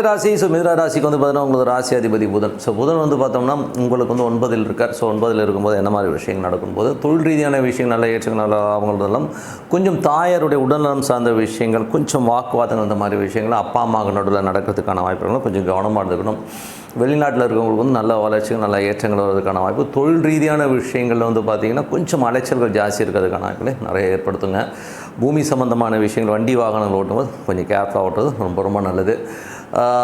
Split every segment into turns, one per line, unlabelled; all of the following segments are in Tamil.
ராசி ஸோ மிதுன ராசிக்கு வந்து பார்த்தீங்கன்னா உங்களுக்கு ராசி அதிபதி புதன். ஸோ புதன் வந்து பார்த்தோம்னா உங்களுக்கு வந்து ஒன்பதில் இருக்கார். ஸோ ஒன்பதில் இருக்கும்போது என்ன மாதிரி விஷயங்கள் நடக்கும்போது தொழில் ரீதியான விஷயங்கள் நல்ல ஏற்றங்கள் நல்லா லாபங்கள் கொஞ்சம் தாயாருடைய உடல்நலம் சார்ந்த விஷயங்கள் கொஞ்சம் வாக்குவாதங்கள் அந்த மாதிரி விஷயங்கள் அப்பா அம்மாவுக்கு நடுவில் நடக்கிறதுக்கான வாய்ப்புகளும் கொஞ்சம் கவனமாக இருந்துக்கணும். வெளிநாட்டில் இருக்கவங்களுக்கு வந்து நல்ல வளர்ச்சிகள் நல்ல ஏற்றங்கள் வர்றதுக்கான வாய்ப்பு. தொழில் ரீதியான விஷயங்களில் வந்து பார்த்திங்கன்னா கொஞ்சம் அலைச்சல்கள் ஜாஸ்தி இருக்கிறதுக்கான வாய்ப்புகளை நிறைய ஏற்படுத்துங்க. பூமி சம்மந்தமான விஷயங்கள் வண்டி வாகனங்கள் ஓட்டும்போது கொஞ்சம் கேர்ஃபுல்லாக ஓட்டுறது ரொம்ப ரொம்ப நல்லது.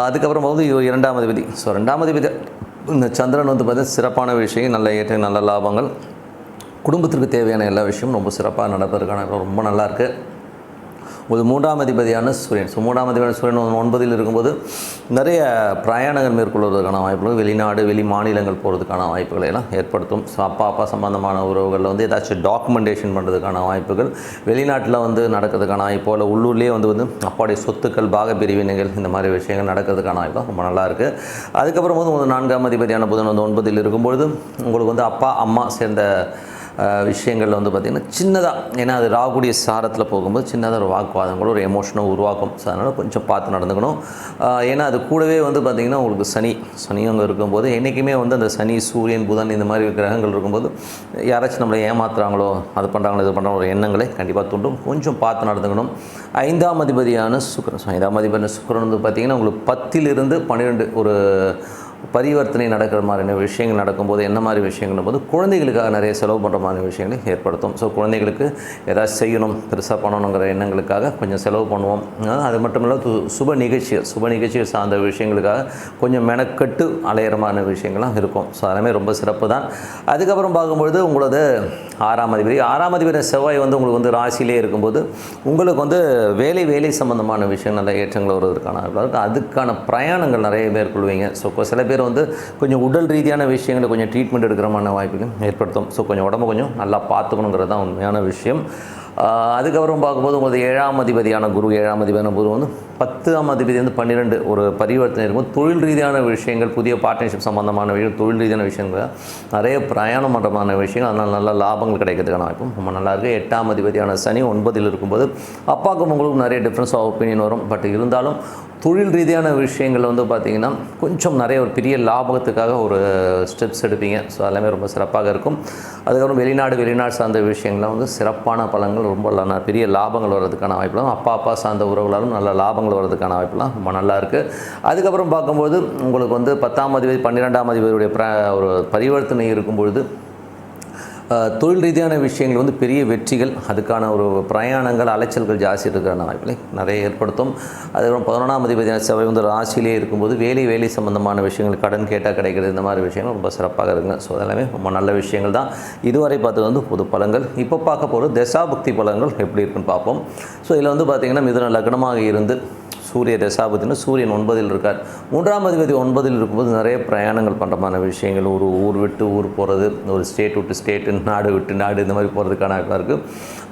அதுக்கப்புறம் போது இரண்டாம் அதிபதி. ஸோ ரெண்டாம் அதிபதி இந்த சந்திரன் வந்து பார்த்தீங்கன்னா சிறப்பான விஷயம் நல்ல ஏற்ற நல்ல லாபங்கள். குடும்பத்திற்கு தேவையான எல்லா விஷயமும் ரொம்ப சிறப்பாக நடப்பதற்கான ரொம்ப நல்லாயிருக்கு ஒரு மூன்றாம் அதிபதியான சூரியன். ஸோ மூன்றாம் அதிபதியான சூரியன் ஒன்~ ஒன்பதில் இருக்கும்போது நிறைய பிரயாணங்கள் மேற்கொள்வதற்கான வாய்ப்புகள் வெளிநாடு வெளி மாநிலங்கள் போகிறதுக்கான வாய்ப்புகளை எல்லாம் ஏற்படுத்தும். ஸோ அப்பா அப்பா சம்பந்தமான உறவுகளில் வந்து ஏதாச்சும் டாக்குமெண்டேஷன் பண்ணுறதுக்கான வாய்ப்புகள் வெளிநாட்டில் வந்து நடக்கிறதுக்கான வாய்ப்பு இல்லை உள்ளூர்லேயே வந்து வந்து அப்பாவுடைய சொத்துக்கள் பாக பிரிவினைகள் இந்த மாதிரி விஷயங்கள் நடக்கிறதுக்கான வாய்ப்பு ரொம்ப நல்லாயிருக்கு அதுக்கப்புறம் வந்து நான்காம் அதிபதியான புதன் வந்து ஒன்பதில் இருக்கும்பொழுது உங்களுக்கு வந்து அப்பா அம்மா சேர்ந்த விஷயங்கள் வந்து பார்த்திங்கன்னா சின்னதாக ஏன்னா அது ராகுடைய சாரத்தில் போகும்போது சின்னதாக ஒரு வாக்குவாதம் கூட ஒரு எமோஷனை உருவாக்கும். ஸோ அதனால் கொஞ்சம் பார்த்து நடந்துக்கணும். ஏன்னா அது கூடவே வந்து பார்த்திங்கன்னா உங்களுக்கு சனி சனியும் அங்கே இருக்கும்போது என்றைக்குமே வந்து அந்த சனி சூரியன் புதன் இந்த மாதிரி கிரகங்கள் இருக்கும்போது யாராச்சும் நம்மளை ஏமாத்துறாங்களோ அது பண்ணுறாங்களோ இது பண்ணுறாங்களோ ஒரு எண்ணங்களை கண்டிப்பாக தூண்டும். கொஞ்சம் பார்த்து நடந்துக்கணும். ஐந்தாம் அதிபதியான சுக்கிரன் ஐந்தாம் அதிபதியான சுக்கிரன் வந்து பார்த்திங்கன்னா உங்களுக்கு பத்திலிருந்து பன்னிரெண்டு ஒரு பரிவர்த்தனை நடக்கிற மாதிரியான விஷயங்கள் நடக்கும்போது என்ன மாதிரி விஷயங்கள் போது குழந்தைகளுக்காக நிறைய செலவு பண்ணுற மாதிரி விஷயங்களை ஏற்படுத்தும். ஸோ குழந்தைகளுக்கு ஏதாச்சும் செய்யணும் பெருசாக பண்ணணுங்கிற எண்ணங்களுக்காக கொஞ்சம் செலவு பண்ணுவோம். அது மட்டும் இல்லாமல் சுப நிகழ்ச்சிகள் சுப நிகழ்ச்சிகள் சார்ந்த விஷயங்களுக்காக கொஞ்சம் மெனக்கட்டு அலையிற மாதிரி விஷயங்கள்லாம் இருக்கும். ஸோ அதெல்லாமே ரொம்ப சிறப்பு தான் அதுக்கப்புறம் பார்க்கும்பொழுது உங்களது ஆறாம் அதிபதி. ஆறாம் அதிபதி செவ்வாய் வந்து உங்களுக்கு வந்து ராசியிலே இருக்கும்போது உங்களுக்கு வந்து வேலை வேலை சம்பந்தமான விஷயம் நல்ல ஏற்றங்கள் வருவதற்கான அதுக்கான பிரயாணங்கள் நிறைய மேற்கொள்வீங்க. ஸோ சில பேர் வந்து கொஞ்சம் உடல் ரீதியான விஷயங்களை கொஞ்சம் ட்ரீட்மெண்ட் எடுக்கிறமான வாய்ப்புகள் ஏற்படுத்தும். ஸோ கொஞ்சம் உடம்பு கொஞ்சம் நல்லா பார்த்துக்கணுங்கிறது தான் உண்மையான விஷயம். அதுக்கப்புறம் பார்க்கும்போது உங்களுக்கு ஏழாம் அதிபதியான குரு ஏழாம் அதிபதியான குரு வந்து பத்தாம் அதிபதி பன்னிரெண்டு ஒரு பரிவர்த்தனை இருக்கும். தொழில் ரீதியான விஷயங்கள் புதிய பார்ட்னர்ஷிப் சம்பந்தமான விஷயம் தொழில் ரீதியான விஷயங்கள் நிறைய பிரயாணம் பண்ணுறமான விஷயங்கள் அதனால் நல்ல லாபங்கள் கிடைக்கிறதுக்கான வாய்ப்பும் ரொம்ப நல்லா இருக்குது எட்டாம் அதிபதியான சனி ஒன்பதில் இருக்கும்போது அப்பாவுக்கும் உங்களுக்கும் நிறைய டிஃப்ரென்ஸ் ஆஃப் ஒப்பீனியன் வரும். பட் இருந்தாலும் தொழில் ரீதியான விஷயங்கள் வந்து பார்த்திங்கன்னா கொஞ்சம் நிறைய ஒரு பெரிய லாபத்துக்காக ஒரு ஸ்டெப்ஸ் எடுப்பீங்க. ஸோ எல்லாமே ரொம்ப சிறப்பாக இருக்கும். அதுக்கப்புறம் வெளிநாடு வெளிநாடு சார்ந்த விஷயங்கள்லாம் வந்து சிறப்பான பலன்கள் ரொம்ப பெரிய லாபங்கள் வர்றதுக்கான வாய்ப்புகளும் அப்பா அப்பா சார்ந்த உறவுகளாலும் நல்ல லாபங்கள் வர்றதுக்கான வாய்ப்புலாம் ரொம்ப நல்லா இருக்குது அதுக்கப்புறம் பார்க்கும்போது உங்களுக்கு வந்து பத்தாம் அதிபதி பன்னிரெண்டாம் அதிபதியுடைய ஒரு பரிவர்த்தனை இருக்கும்பொழுது தொழில் ரீதியான விஷயங்கள் வந்து பெரிய வெற்றிகள் அதுக்கான ஒரு பிரயாணங்கள் அலைச்சல்கள் ஜாஸ்தி இருக்கிற வாய்ப்புகளை நிறைய ஏற்படுத்தும். அதுக்கப்புறம் பதினொன்றாம் அதிபதியான செவ்வாய் வந்து ராசியிலே இருக்கும்போது வேலை வேலை சம்பந்தமான விஷயங்கள் கடன் கேட்டால் கிடைக்கிறது இந்த மாதிரி விஷயங்கள் ரொம்ப சிறப்பாக இருக்குங்க. ஸோ அதெல்லாமே ரொம்ப நல்ல விஷயங்கள் தான். இதுவரை பார்த்தது வந்து பொது பழங்கள். இப்போ பார்க்க போகிற தசாபக்தி பழங்கள் எப்படி இருக்குன்னு பார்ப்போம். ஸோ இதில் வந்து பார்த்திங்கன்னா மிதுன லக்னமாக இருந்து சூரிய தசாபத்தினா சூரியன் ஒன்பதில் இருக்கார். மூன்றாம் அதிபதி ஒன்பதில் இருக்கும்போது நிறைய பிரயாணங்கள் பண்ணுறமான விஷயங்கள். ஒரு ஊர் விட்டு ஊர் போகிறது ஒரு ஸ்டேட் விட்டு ஸ்டேட்டு நாடு விட்டு நாடு இந்த மாதிரி போகிறதுக்கான இருக்குது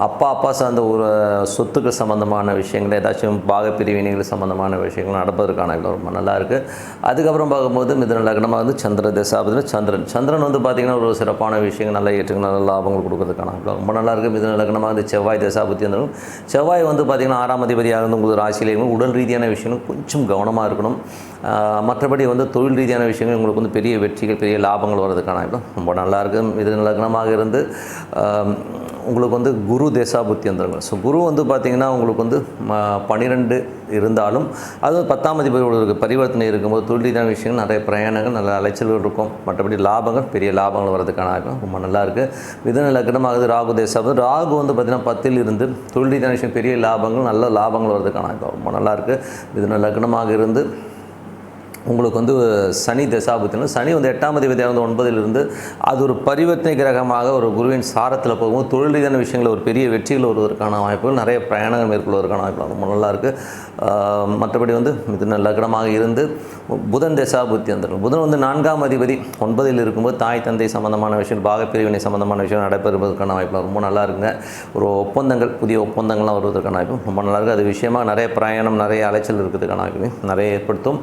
அப்பா அப்பா சார்ந்த ஒரு சொத்துக்கள் சம்மந்தமான விஷயங்கள் ஏதாச்சும் பாகப்பிரிவினைகள் சம்மந்தமான விஷயங்கள் நடப்பதற்கான ரொம்ப நல்லா இருக்குது அதுக்கப்புறம் பார்க்கும்போது மிதன லக்னமாக வந்து சந்திர தசாபத்தில் சந்திரன். சந்திரன் வந்து பார்த்திங்கன்னா ஒரு சிறப்பான விஷயங்கள் நல்ல ஏற்றுக்கணும் நல்ல லாபங்கள் கொடுக்கறதுக்கான ரொம்ப நல்லா இருக்குது மிதன லக்னமாக வந்து செவ்வாய் தசாபத்தி இருந்தாலும் செவ்வாய் வந்து பார்த்திங்கன்னா ஆறாம் அதிபதியாக இருந்து உங்களுக்கு ராசியிலேயும் உடல் ரீதியான விஷயங்கள் கொஞ்சம் கவனமாக இருக்கணும். மற்றபடி வந்து தொழில் ரீதியான விஷயங்கள் உங்களுக்கு வந்து பெரிய வெற்றிகள் பெரிய லாபங்கள் வர்றதுக்கான ரொம்ப நல்லா இது நல்ல லக்னமாக இருந்து உங்களுக்கு வந்து குரு தேசாபுத்தி வந்துருங்க ஸோ குரு வந்து பார்த்திங்கன்னா உங்களுக்கு வந்து ம- பன்னிரெண்டு இருந்தாலும் அது பத்தாம் அதிபதியோட பரிவர்த்தனை இருக்கும்போது தொழில் விஷயங்கள் நிறைய பிரயாணங்கள் நல்ல அலைச்சல்கள் இருக்கும். மற்றபடி லாபங்கள் பெரிய லாபங்கள் வர்றதுக்கான ஆகும் ரொம்ப நல்லா இருக்குது மிதன லக்னமாகுது ராகு தேசாபுத்தி. ராகு வந்து பார்த்திங்கன்னா பத்தில் இருந்து தொழில் விஷயம் பெரிய லாபங்கள் நல்ல லாபங்கள் வர்றதுக்கான ஆகும் ரொம்ப நல்லாயிருக்கு மிதன லக்னமாக இருந்து உங்களுக்கு வந்து சனி தசாபுத்தினும் சனி வந்து எட்டாம் அதிபதியாக வந்து ஒன்பதிலிருந்து அது ஒரு பரிவர்த்தனை கிரகமாக ஒரு குருவின் சாரத்தில் போகும்போது தொழில் ரீதியான விஷயங்களில் ஒரு பெரிய வெற்றிகள் வருவதற்கான வாய்ப்புகள் நிறைய பிரயாணங்கள் மேற்கொள்வதற்கான வாய்ப்புகள் ரொம்ப நல்லாயிருக்கு. மற்றபடி வந்து இது லக்னமாக இருந்து புதன் தசாபுத்தி அந்த புதன் வந்து நான்காம் அதிபதி ஒன்பதில் இருக்கும்போது தாய் தந்தை சம்பந்தமான விஷயம் பாகப்பிரிவினை சம்பந்தமான விஷயம் நடைபெறுவதற்கான வாய்ப்புகள் ரொம்ப நல்லா இருக்குங்க ஒரு ஒப்பந்தங்கள் புதிய ஒப்பந்தங்கள்லாம் வருவதற்கான வாய்ப்பு ரொம்ப நல்லா இருக்குது அது விஷயமாக நிறைய பிரயாணம் நிறைய அலைச்சல் இருக்கிறதுக்கான வாய்ப்பு நிறைய ஏற்படுத்தும்.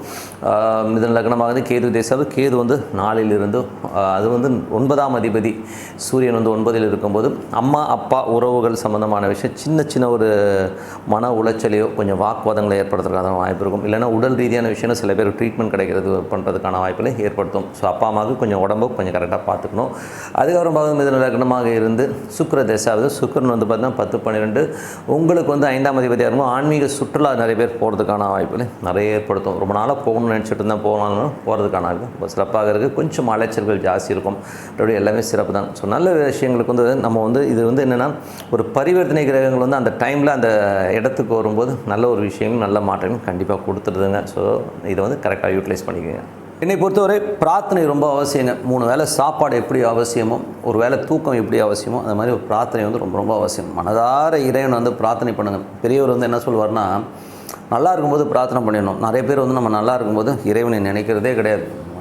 மிதன லக்னமாக வந்து கேது தேசாவது கேது வந்து நாளிலிருந்து அது வந்து ஒன்பதாம் அதிபதி. சூரியன் வந்து ஒன்பதில் இருக்கும்போது அம்மா அப்பா உறவுகள் சம்பந்தமான விஷயம் சின்ன சின்ன ஒரு மன உளைச்சலையோ கொஞ்சம் வாக்குவாதங்களை ஏற்படுத்துறதுக்கான வாய்ப்பு இருக்கும். இல்லைன்னா உடல் ரீதியான விஷயம் சில பேர் ட்ரீட்மெண்ட் கிடைக்கிறது பண்ணுறதுக்கான வாய்ப்புகளை ஏற்படுத்தும். ஸோ அப்பா அம்மாவுக்கு கொஞ்சம் உடம்பு கொஞ்சம் கரெக்டாக பார்த்துக்கணும். அதுக்கப்புறம் பார்த்து மிதன லக்னமாக இருந்து சுக்கர தேசாவது. சுக்கரன் வந்து பார்த்தீங்கன்னா பத்து பன்னிரெண்டு. உங்களுக்கு வந்து ஐந்தாம் அதிபதியாக இருக்கும் ஆன்மீக சுற்றுலா நிறைய பேர் போகிறதுக்கான வாய்ப்புகளை நிறைய ஏற்படுத்தும். ரொம்ப நாளாக போகணும்னு நினச்சிட்டு மட்டும்தான் போகலாம்னு போகிறதுக்கான வாய்ப்பு ரொம்ப சிறப்பாக இருக்குது கொஞ்சம் அலைச்சல்கள் ஜாஸ்தி இருக்கும். அப்படி எல்லாமே சிறப்பு தான். ஸோ நல்ல விஷயங்களுக்கு வந்து நம்ம வந்து இது வந்து என்னென்னா ஒரு பரிவர்த்தனை கிரகங்கள் வந்து அந்த டைமில் அந்த இடத்துக்கு வரும்போது நல்ல ஒரு விஷயங்கள் நல்ல மாற்றங்கள் கண்டிப்பாக கொடுத்துருதுங்க. ஸோ இதை வந்து கரெக்டாக யூட்டிலைஸ் பண்ணிக்கோங்க. என்னை பொறுத்தவரை பிரார்த்தனை ரொம்ப அவசியங்க. மூணு வேளை சாப்பாடு எப்படி அவசியமோ ஒரு வேளை தூக்கம் எப்படி அவசியமோ அந்த மாதிரி ஒரு பிரார்த்தனை வந்து ரொம்ப ரொம்ப அவசியம். மனதார இறைவன் வந்து பிரார்த்தனை பண்ணுங்கள் பெரியவர் வந்து என்ன சொல்வார்னா நல்லா இருக்கும்போது பிரார்த்தனை பண்ணிடணும். நிறைய பேர் வந்து நம்ம நல்லா இருக்கும்போது இறைவனை நினைக்கிறதே கிடையாது.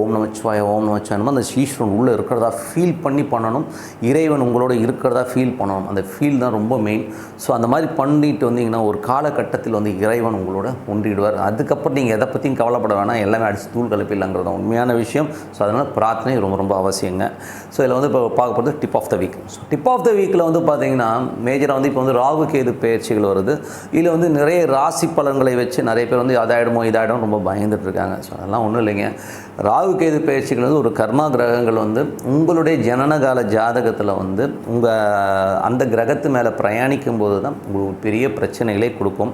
ஓம் நமச்சிவாய ஓம் நமச்சிவாயமா அந்த ஈஸ்வரன் உள்ளே இருக்கிறதா ஃபீல் பண்ணி பண்ணணும். இறைவன் உங்களோட இருக்கிறதா ஃபீல் பண்ணணும். அந்த ஃபீல் தான் ரொம்ப மெயின் ஸோ அந்த மாதிரி பண்ணிட்டு வந்தீங்கன்னா ஒரு காலகட்டத்தில் வந்து இறைவன் உங்களோட ஒன்றிடுவார் அதுக்கப்புறம் நீங்கள் எதை பற்றியும் கவலைப்பட வேணாம். எல்லாமே அடித்து தூள் கலப்பில்லைங்கிறது தான் உண்மையான விஷயம். ஸோ அதனால் பிரார்த்தனை ரொம்ப ரொம்ப அவசியங்க. ஸோ இதில் வந்து இப்போ பார்க்க போகிறது tip of the week so tip of the வீக்கில் வந்து பார்த்தீங்கன்னா மேஜராக வந்து இப்போ வந்து ராகு கேது பயிற்சிகள் வருது. இதில் வந்து நிறைய ராசி பலன்களை வச்சு நிறைய பேர் வந்து அதாயிடுமோ இதாயிடும் ரொம்ப பயந்துட்டு இருக்காங்க. ஸோ அதெல்லாம் ஒன்றும் இல்லைங்க. ராகு கேது பயிற்சிகள் வந்து ஒரு கர்மா கிரகங்கள் வந்து உங்களுடைய ஜனனகால ஜாதகத்தில் வந்து உங்கள் அந்த கிரகத்து மேலே பிரயாணிக்கும் போது தான் உங்களுக்கு பெரிய பிரச்சனைகளை கொடுக்கும்.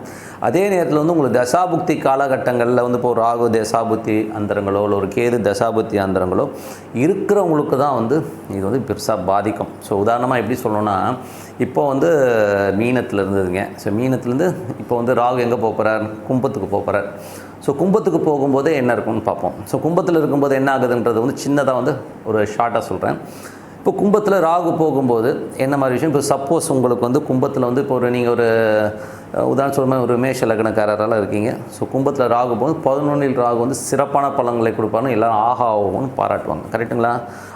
அதே நேரத்தில் வந்து உங்களுக்கு தசாபுக்தி காலகட்டங்களில் வந்து இப்போ ராகு தசாபுத்தி அந்தரங்களோ இல்லை ஒரு கேது தசாபுத்தி அந்தரங்களோ இருக்கிறவங்களுக்கு தான் வந்து இது வந்து பெருசாக பாதிக்கும். ஸோ உதாரணமாக எப்படி சொல்லணும்னா இப்போ வந்து மீனத்தில் இருந்ததுங்க. ஸோ மீனத்துலேருந்து இப்போ வந்து ராகு எங்கே போக போகிறார் கும்பத்துக்கு போக போகிறார் ஸோ கும்பத்துக்கு போகும்போதே என்ன இருக்கும்னு பார்ப்போம். ஸோ கும்பத்தில் இருக்கும்போது என்ன ஆகுதுன்றது வந்து சின்னதாக வந்து ஒரு ஷார்ட்டாக சொல்கிறேன் இப்போ கும்பத்தில் ராகு போகும்போது என்ன மாதிரி விஷயம்? இப்போ சப்போஸ் உங்களுக்கு வந்து கும்பத்தில் வந்து இப்போ ஒரு நீங்கள் ஒரு அஹ், உதாரணம் சொல்லுமா ஒரு மேஷ லக்னக்காரரெல்லாம் இருக்கீங்க. ஸோ கும்பத்தில் ராகு போகும்போது பதினொன்றில் ராகு வந்து சிறப்பான பலன்களை கொடுப்பாருன்னு எல்லோரும் ஆஹா ஆகும்னு பாராட்டுவாங்க. கரெக்டுங்களா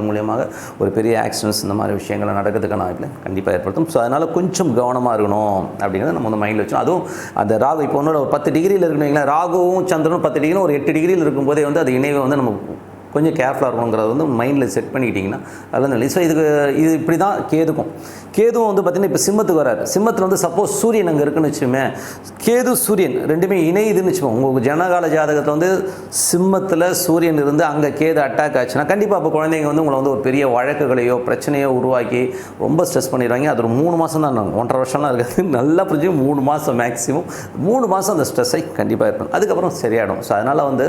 மூலியமாக ஒரு பெரிய ஆக்சிடென்ட்ஸ் இந்த மாதிரி விஷயங்களை நடக்கிறதுக்கான வாய்ப்பில் கண்டிப்பாக ஏற்படுத்தும். ஸோ அதனால் கொஞ்சம் கவனமாக இருக்கணும் அப்படிங்கிறத நம்ம வந்து மைண்டில் வச்சோம் அதுவும் அந்த ராகு இப்போ ஒன்றோட ஒரு பத்து டிகிரியில் இருக்கணும் ராகுவும் சந்திரனும் பத்து டிகிரி ஒரு எட்டு டிகிரியில் இருக்கும்போதே வந்து அது இணைவை வந்து நம்ம கொஞ்சம் கேர்ஃபுல்லாக இருக்கணுங்கிறத வந்து மைண்டில் செட் பண்ணிக்கிட்டிங்கன்னா அதெல்லாம் நல்லது. ஸோ இதுக்கு இது இப்படி தான் கேதுக்கும். கேதுவும் வந்து பார்த்திங்கன்னா இப்போ சிம்மத்துக்கு வராரு. சிம்மத்தில் வந்து சப்போஸ் சூரியன் அங்கே இருக்குன்னு வச்சுமே கேது சூரியன் ரெண்டுமே இணையுதுன்னு வச்சுக்கோங்க. உங்களுக்கு ஜனகால ஜாதகத்தில் வந்து சிம்மத்தில் சூரியன் இருந்து அங்கே கேது அட்டாக் ஆச்சுன்னா கண்டிப்பாக அப்போ குழந்தைங்க வந்து உங்களை வந்து ஒரு பெரிய வழக்குகளையோ பிரச்சனையோ உருவாக்கி ரொம்ப ஸ்ட்ரெஸ் பண்ணிடுவாங்க. அது ஒரு மூணு மாதம் தான் ஒன்றரை வருஷம்லாம் இருக்காது. நல்லா புரிஞ்சு மூணு மாதம் மேக்ஸிமம் மூணு மாதம் அந்த ஸ்ட்ரெஸ்ஸை கண்டிப்பாக இருக்கும் அதுக்கப்புறம் சரியாயிடும். ஸோ அதனால் வந்து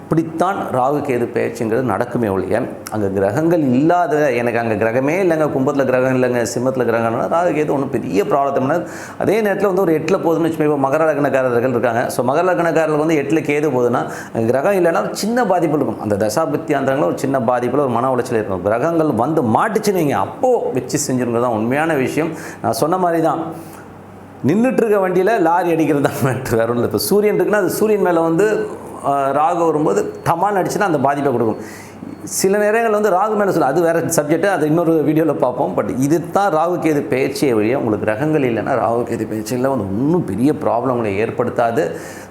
இப்படித்தான் ராகு கேது பேச்சுங்கிறது நடக்குமே ஒழிய அங்கே கிரகங்கள் இல்லாத எனக்கு அங்கே கிரகமே இல்லைங்க கும்பத்தில் கிரகம் இல்லைங்க சிம்மத்தில் கிரகம்னா ராகு கேது ஒன்றும் பெரிய ப்ராப்ளம் அதே நேரத்தில் வந்து ஒரு எட்டில் போகுதுன்னு வச்சுக்கோங்க இப்போ மகர லக்னக்காரர்கள் இருக்காங்க. ஸோ மகர லக்னக்காரர்கள் வந்து எட்டில் கேது போகுதுன்னா கிரகம் இல்லைன்னா ஒரு சின்ன பாதிப்பு இருக்கும். அந்த தசாபத்தியாந்திரங்களில் ஒரு சின்ன பாதிப்பில் ஒரு மன உளைச்சல் இருக்கும் கிரகங்கள் வந்து மாட்டுச்சுன்னு வைங்க அப்போது வச்சு செஞ்சுருங்கிறது தான் உண்மையான விஷயம். நான் சொன்ன மாதிரி தான் நின்றுட்டு இருக்க வண்டியில் லாரி அடிக்கிறது தான் மேட்ரு. ஒன்றும் இப்போ சூரியன் இருக்குன்னா அது சூரியன் மேலே வந்து ராகு வரும்போது டமால் அடிச்சுன்னா அந்த பாதிப்பை கொடுக்கும். சில நேரங்கள் வந்து ராகு மேலே சொல்ல அது வேறு சப்ஜெக்ட்டு அது இன்னொரு வீடியோவில் பார்ப்போம். பட் இது தான் ராகு எது பேச்சே வழியாக உங்களுக்கு கிரகங்கள் இல்லைன்னா ராகு பேச்சு இல்லை வந்து இன்னும் பெரிய ப்ராப்ளங்களை ஏற்படுத்தாது.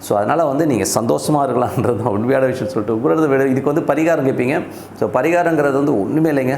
ஸோ அதனால் வந்து நீங்கள் சந்தோஷமாக இருக்கலான்றது தான் உண்மையான விஷயம் சொல்லிட்டு உங்களது இதுக்கு வந்து பரிகாரம் கேட்பீங்க ஸோ பரிகாரங்கிறது வந்து ஒன்றுமே இல்லைங்க.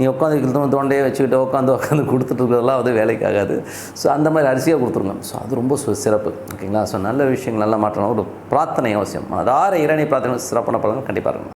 நீ உட்காந்து தொண்டையை வச்சுக்கிட்டு உட்காந்து உட்காந்து கொடுத்துட்டு இருக்கிறதெல்லாம் வந்து வேலைக்கு ஆகாது. ஸோ அந்த மாதிரி அரிசியாக கொடுத்துருங்க. ஸோ அது ரொம்ப சு- சிறப்பு. ஓகேங்களா ஸோ நல்ல விஷயங்கள் நல்லா மாற்றணும் ஒரு பிரார்த்தனை அவசியம். அதார இரணி பிரார்த்தனை சிறப்பான பலன்கள் கண்டிப்பாக இருக்கணும்.